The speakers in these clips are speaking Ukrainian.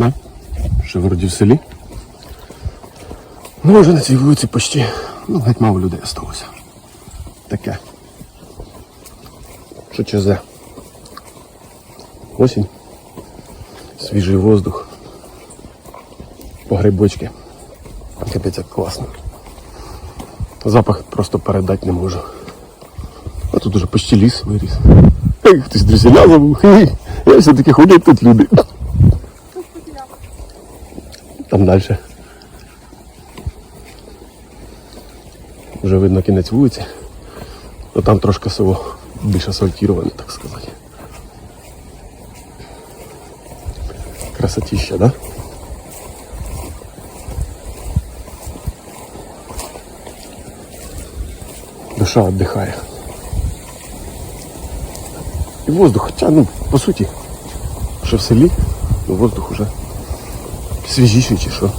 Да? Ще вроді в селі. Ну, вже на цій вулиці почти, ну, геть мало людей осталося. Таке. Що чезе? Осінь. Свіжий воздух. По грибочки. Капець як класно. Запах просто передати не можу. А тут уже почти ліс виріс. Хтось друзіля забув. Я все-таки ходять тут люди. Там далі. Вже видно кінець вулиці. Ну там трошки село більш асфальтіроване, так сказати. Красотища, да? Душа віддихає. І воздух, хоча, ну, по суті, що в селі, ну, воздух уже свіжіший чи що.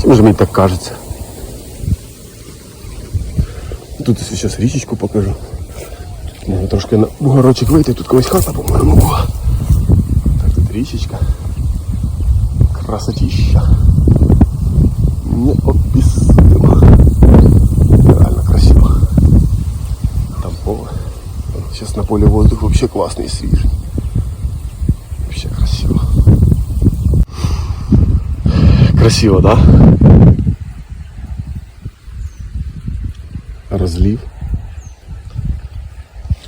Чи може мені так кажеться. Тут я зараз річечку покажу. Можна трошки на бугорочок вийти, тут колись хата, по-моєму, була. Так, тут річечка. Красотища. Неописуемо. Реально красиво. Там поле. Сейчас на поле воздух вообще классный и свежий. Вообще красиво. Красиво, да? Розлів.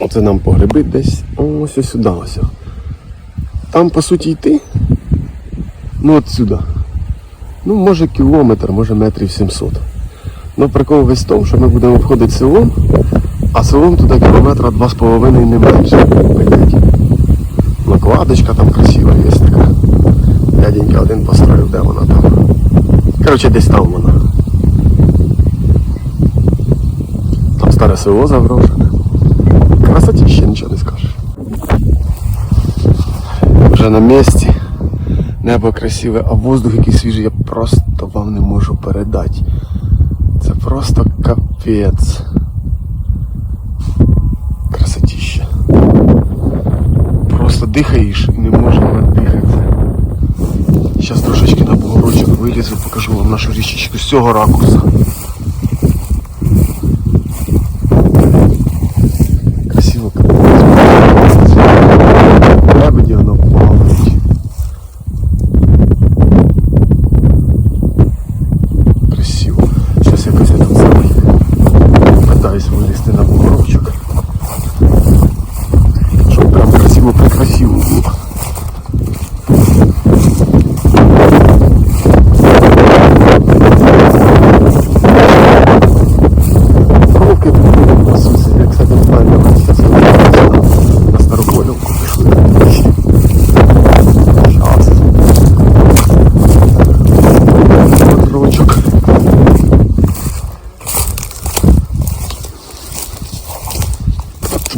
Оце нам по гриби десь ось ось сюди ось. Там по суті йти. Ну от сюди. Ну, може кілометр, може метрів 700. Ну прикол весь в тому, що ми будемо обходити селом, а селом туди кілометра 2,5 не менше. Накладочка там красива. Дяденька один построїв, де вона там. Коротше, десь там вона. Там старе село заброшене. Красоті ще нічого не скажеш. Вже на місці. Небо красиве, а воздух який свіжий, я просто вам не можу передати. Це просто капець. Красотіще. Просто дихаєш і не можеш трошечки на бугорочок вилізу, покажу вам нашу річечку з цього ракурсу. Красиво. Лебеді воно плавають. Красиво. Зараз якось я тут самий питаюсь вилізти на бугорочок. Щоб прям красиво прикрасиво було.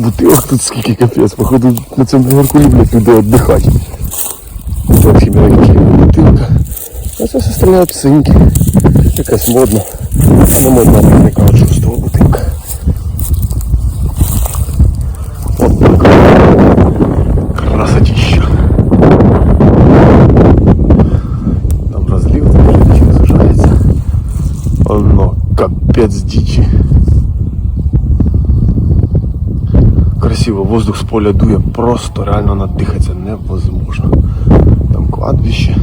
Бутилок тут скільки капець, походу на цьому бугорку люблять люди віддихати. Трохи міленькі бутилка. А це все остальне оцинки. Якась модна. Ну модна, не кажуть, що з того бутилка. От так. Красотища. Там розлив, там вже нічого сужається. Оно, капець дичі. Красиво, воздух з поля дує, просто реально надихатися невозможно. Там кладбище.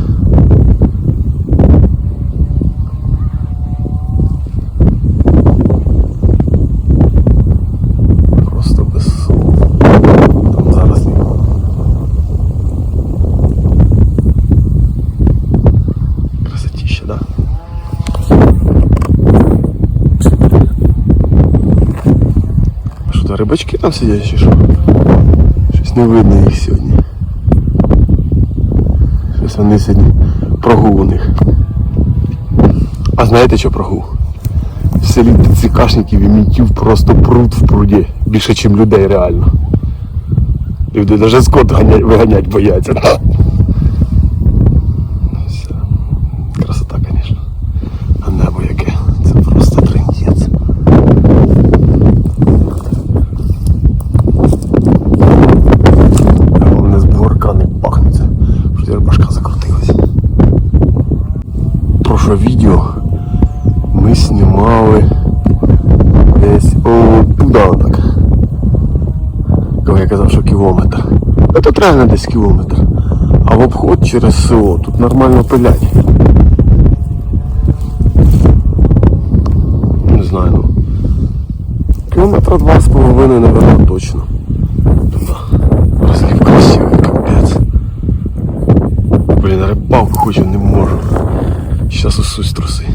Просто без слов. Там зараз ні. Красотища, да? А що то рибачки там сидять чи що? Щось не видно їх сьогодні. Щось вони сьогодні прогул у них. А знаєте що прогул? В селі цикашників і мінтів просто пруд в пруді. Більше, ніж людей реально. Люди навіть скот виганять бояться. Все. Красота, звісно. А небо яке. Це просто трендець. А Головне з бугорка не пахнеться. Що башка закрутилась. вчора відео. Ми знімали десь о, так. Коли я казав, що кілометр. Ну тут реально десь кілометр. А в обход через село тут нормально пилять. Не знаю, ну. Кілометра два з половиною, наверное, точно. Розлив красивий, капець. Блін, рибалку хочу, не можу. Щас усусь труси.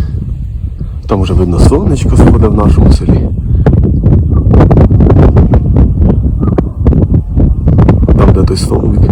Там вже видно сонечко сходить в нашому селі. this thought that we